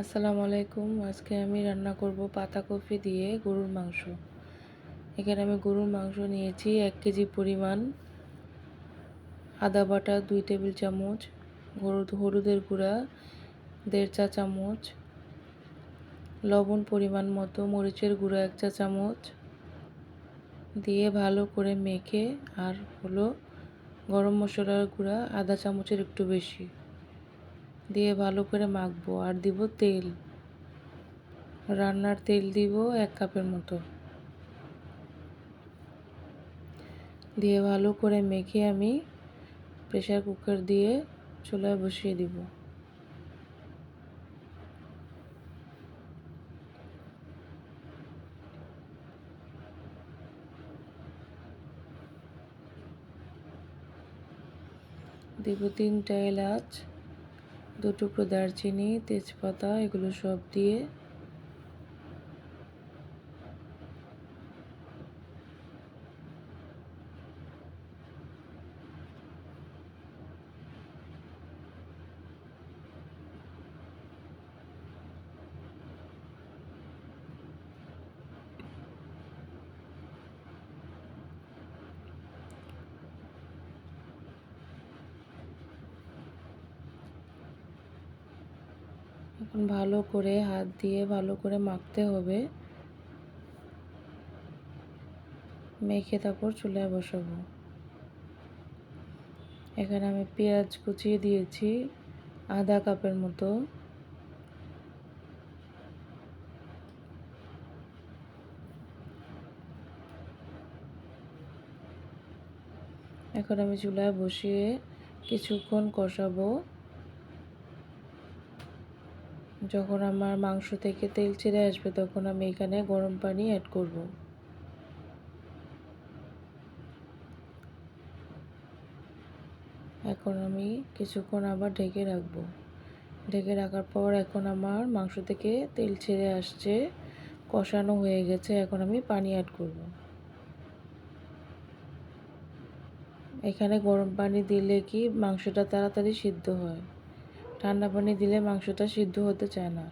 আসসালামু আলাইকুম। আজকে আমি রান্না করব পাতাকপি দিয়ে গরুর মাংস। এখানে আমি গরুর মাংস নিয়েছি এক কেজি পরিমাণ। আদা বাটা দুই টেবিল চামচ, হলুদ, হলুদের গুঁড়া দেড় চা চামচ, লবণ পরিমাণ মতো, মরিচের গুঁড়া এক চা চামচ দিয়ে ভালো করে মেখে আর হলো গরম মশলার গুঁড়া আধা চামচের একটু বেশি। দিয়ে ভালো করে মাখবো আর দিব তেল। রান্নার তেল দিব এক কাপের মতো। দিয়ে ভালো করে মেখে আমি প্রেশার কুকার দিয়ে চুলায় বসিয়ে দিব। দিব তিনটা এলাচ। দু টুকরো দারচিনি তেজপাতা এগুলো সব দিয়ে এখন ভালো করে হাত দিয়ে ভালো করে মাখতে হবে। মেখে তারপর চুলায় বসাবো। এখানে আমি পেঁয়াজ কুচিয়ে দিয়েছি আধা কাপের মতো। এখন আমি চুলায় বসিয়ে কিছুক্ষণ কষাবো। যখন আমার মাংস থেকে তেল ছেড়ে আসবে, তখন আমি এখানে গরম পানি অ্যাড করব। এখন আমি কিছুক্ষণ আবার ঢেকে রাখব। ঢেকে রাখার পর এখন আমার মাংস থেকে তেল ছেড়ে আসছে, কষানো হয়ে গেছে, এখন আমি পানি অ্যাড করব। এখানে গরম পানি দিলে কি মাংসটা তাড়াতাড়ি সিদ্ধ হয়? ঠান্ডা পানি দিলে মাংসটা সিদ্ধ হতে চায় না।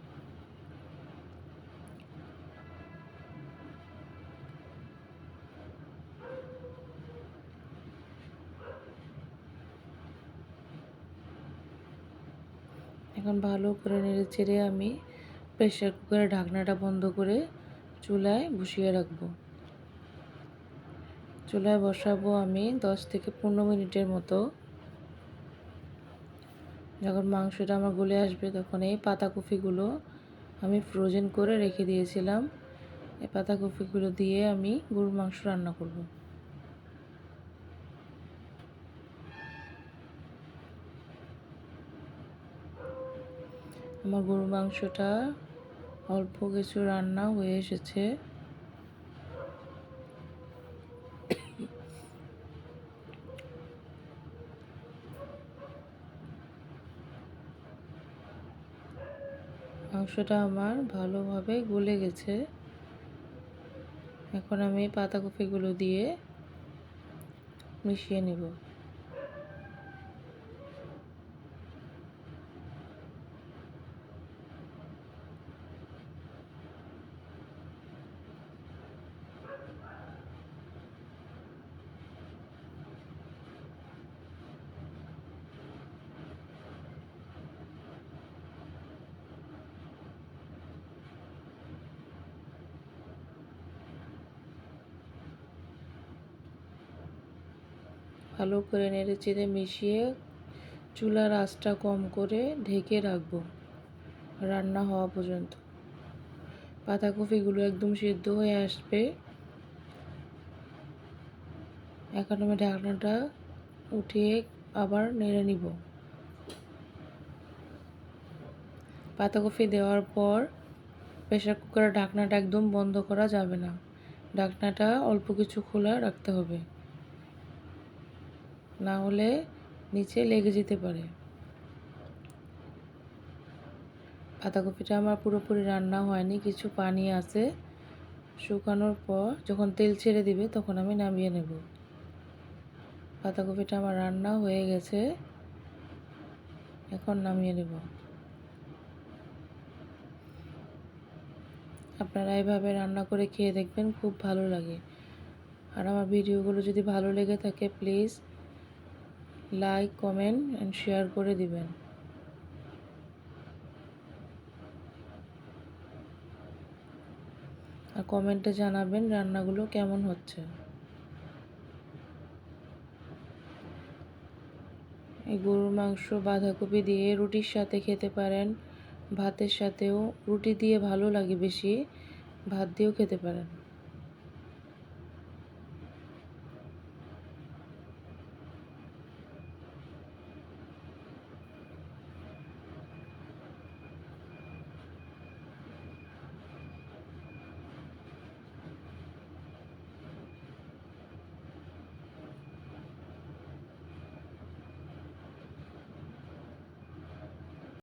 এখন ভালো করে নেড়ে চেড়ে আমি প্রেশার কুকারের ঢাকনাটা বন্ধ করে চুলায় বসিয়ে রাখব। চুলায় বসাবো আমি দশ থেকে পনেরো মিনিটের মতো। যখন মাংসটা আমার গলে আসবে তখন এই পাতাকপিগুলো আমি ফ্রোজেন করে রেখে দিয়েছিলাম। এই পাতাকপিগুলো দিয়ে আমি গরুর মাংস রান্না করব। আমার গরুর মাংসটা অল্প কিছু রান্না হয়ে এসেছে। মাংসটা আমার ভালোভাবে গলে গেছে। এখন আমি পাতাকপিগুলো দিয়ে মিশিয়ে নেব। ভালো করে নেড়ে চেড়ে মিশিয়ে চুলার আঁচটা কম করে ঢেকে রাখব। রান্না হওয়া পর্যন্ত। পাতাকপিগুলো একদম সিদ্ধ হয়ে আসবে। এখন আমি ঢাকনাটা উঠিয়ে আবার নেড়ে নিব। পাতাকপি দেওয়ার পর প্রেশার কুকারের ঢাকনাটা একদম বন্ধ করা যাবে না। ঢাকনাটা অল্প কিছু খোলা রাখতে হবে। না হলে নিচে লেগে যেতে পারে। বাঁধাকপিটা আমার পুরোপুরি রান্না হয়নি, কিছু পানি আছে। শুকানোর পর যখন তেল ছেড়ে দিবে তখন আমি নামিয়ে নেব। বাঁধাকপিটা আমার রান্না হয়ে গেছে। এখন নামিয়ে নেব। আপনারা এভাবে রান্না করে খেয়ে দেখবেন খুব ভালো লাগে। আর আমার ভিডিওগুলো যদি ভালো লেগে থাকে, please like comment and share করে দিবেন। আর কমেন্টে জানাবেন রান্নাগুলো কেমন হচ্ছে। এই গরুর মাংস, বাঁধাকপি দিয়ে রুটির সাথে খেতে পারেন। ভাতের সাথেও রুটি দিয়ে ভালো লাগে বেশি, ভাত দিয়েও খেতে পারেন।